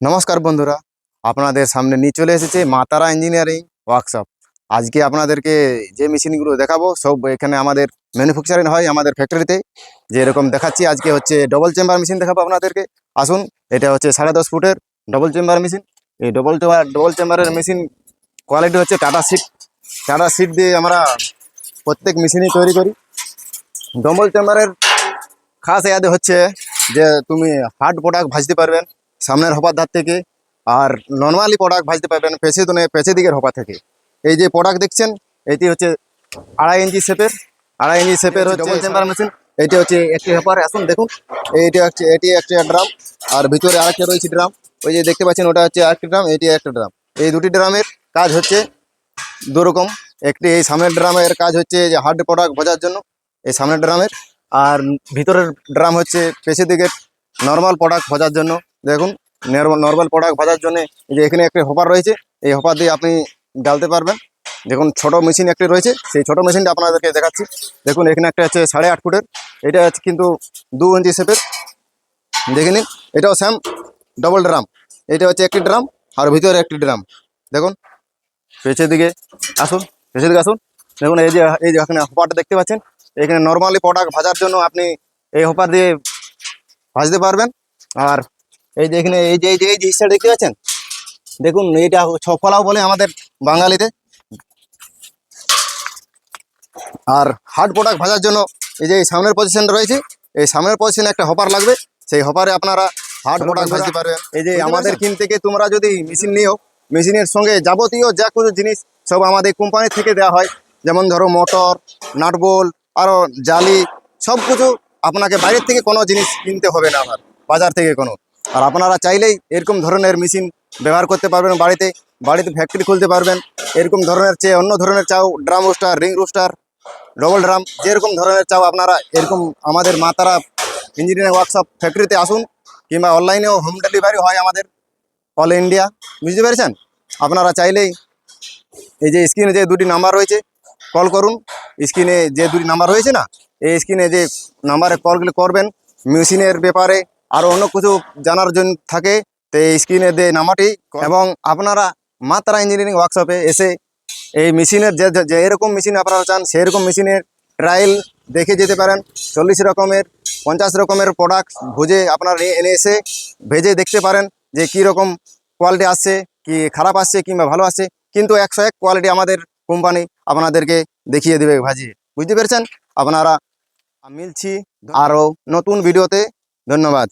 নমস্কার বন্ধুরা, আপনাদের সামনে নিয়ে চলে এসেছে মাতারা ইঞ্জিনিয়ারিং ওয়ার্কশপ আজকে আপনাদেরকে যে মেশিনগুলো দেখাবো, সব এখানে আমাদের ম্যানুফ্যাকচারিং হয় আমাদের ফ্যাক্টরিতে যে এরকম দেখাচ্ছি, আজকে হচ্ছে ডবল চেম্বার মেশিন দেখাবো আপনাদেরকে। আসুন, এটা হচ্ছে সাড়ে দশ ফুটের ডবল চেম্বার মেশিন এই ডবল চেম্বার ডবল চেম্বারের মেশিন কোয়ালিটি হচ্ছে টাটা সিট টাটা সিট দিয়ে আমরা প্রত্যেক মেশিনই তৈরি করি। ডবল চেম্বারের খাস ইয়াদে হচ্ছে যে, তুমি হার্ড প্রোডাক্ট ভাজতে পারবেন। সামনের হপার ধার থেকে আর নর্মালি প্রোডাক্ট ভাজতে পারবেন পেছে দুনে পেছে দিকের হপা থেকে। এই যে প্রোডাক্ট দেখছেন এটি হচ্ছে আড়াই ইঞ্চি শেপের আড়াই ইঞ্চি শেপের হচ্ছে চেম্বার মেশিন এটি হচ্ছে একটি হপার। আসুন দেখুন এইটি হচ্ছে এটি একটা ড্রাম আর ভিতরে আরেকটা রয়েছে ড্রাম ওই যে দেখতে পাচ্ছেন ওটা হচ্ছে আরেকটি ড্রাম এটি একটা ড্রাম এই দুটি ড্রামের কাজ হচ্ছে দুরকম। একটি এই সামনের ড্রামের কাজ হচ্ছে যে হার্ড প্রোডাক্ট ভাজার জন্য এই সামনের ড্রামের আর ভিতরের ড্রাম হচ্ছে পেছে দিকের নর্মাল প্রোডাক্ট ভাজার জন্য। দেখুন নর্মাল প্রোডাক্ট ভাজার জন্য এই যে এখানে একটা হপার রয়েছে, এই হপার দিয়ে আপনি ডালতে পারবেন। দেখুন, ছোট মেশিন একটি রয়েছে, সেই ছোট মেশিনটা আপনাদেরকে দেখাচ্ছি। দেখুন, এখানে একটা আছে সাড়ে আট ফুটের, এটা হচ্ছে কিন্তু দু ইঞ্চি শেপের। দেখে নিন, এটাও স্যাম ডবল ড্রাম এটা হচ্ছে একটি ড্রাম আর ভিতরে একটি ড্রাম দেখুন পেছের দিকে আসুন পেছের দিকে আসুন। দেখুন, এই যে এই যে এখানে হপারটা দেখতে পাচ্ছেন, এখানে নর্মালি প্রোডাক্ট ভাজার জন্য আপনি এই হপার দিয়ে ভাজতে পারবেন। আর এই যে এখানে এই যে এই যে এই যে হিসটা দেখতে পাচ্ছেন? দেখুন এইটা ছফলাও বলে আমাদের বাঙালিতে। আর হার্ড প্রোডাক্ট ভাজার জন্য এই যে এই সামনের পজিশন রয়েছে এই সামনের পজিশনে একটা হপার লাগবে। সেই হপারে আপনারা হার্ড প্রোডাক্ট ভাজতে পারবেন। এই যে আমাদের কিন থেকে তোমরা যদি মেশিন নিও মেশিনের সঙ্গে যাবতীয় যা কিছু জিনিস সব আমাদের কোম্পানি থেকে দেওয়া হয় যেমন ধরো মোটর নাটবোল আরও জালি সব কিছু আপনাকে বাইরের থেকে কোনো জিনিস কিনতে হবে না আমার বাজার থেকে কোনো। আর আপনারা চাইলেই এরকম ধরনের মেশিন ব্যবহার করতে পারবেন বাড়িতে বাড়িতে ফ্যাক্টরি খুলতে পারবেন। এরকম ধরনের চেয়ে অন্য ধরনের চাও drum roaster ring roaster double drum যেরকম ধরনের চাও আপনারা এরকম আমাদের মাতারা ইঞ্জিনিয়ারিং ওয়ার্কশপ ফ্যাক্টরিতে আসুন কিংবা অনলাইনেও হোম ডেলিভারি হয় আমাদের অল ইন্ডিয়া বুঝতে পেরেছেন? আপনারা চাইলেই এই যে স্ক্রিনে যে দুটি নাম্বার রয়েছে কল করুন। স্ক্রিনে যে দুটি নাম্বার রয়েছে না, এই স্ক্রিনে যে নাম্বারে কলগুলো করবেন। মেশিনের ব্যাপারে আরও অন্য কিছু জানার জন্য থাকে, তো এই স্ক্রিনে যে নাম্বারটি। এবং আপনারা মাত্রা ইঞ্জিনিয়ারিং ওয়ার্কশপে এসে এই মেশিনের যে, যে- যে এরকম মেশিন আপনারা চান, সেরকম মেশিনের ট্রায়াল দেখে যেতে পারেন। চল্লিশ রকমের, পঞ্চাশ রকমের প্রোডাক্ট ভুজে আপনারা এনে এসে ভেজে দেখতে পারেন যে কি রকম কোয়ালিটি আসছে, কি খারাপ আসছে কিংবা ভালো আসছে। কিন্তু একশো এক কোয়ালিটি আমাদের কোম্পানি আপনাদেরকে দেখিয়ে দেবে ভাজিয়ে বুঝতে পেরেছেন? আপনারা মিলছি আরও নতুন ভিডিওতে ধন্যবাদ।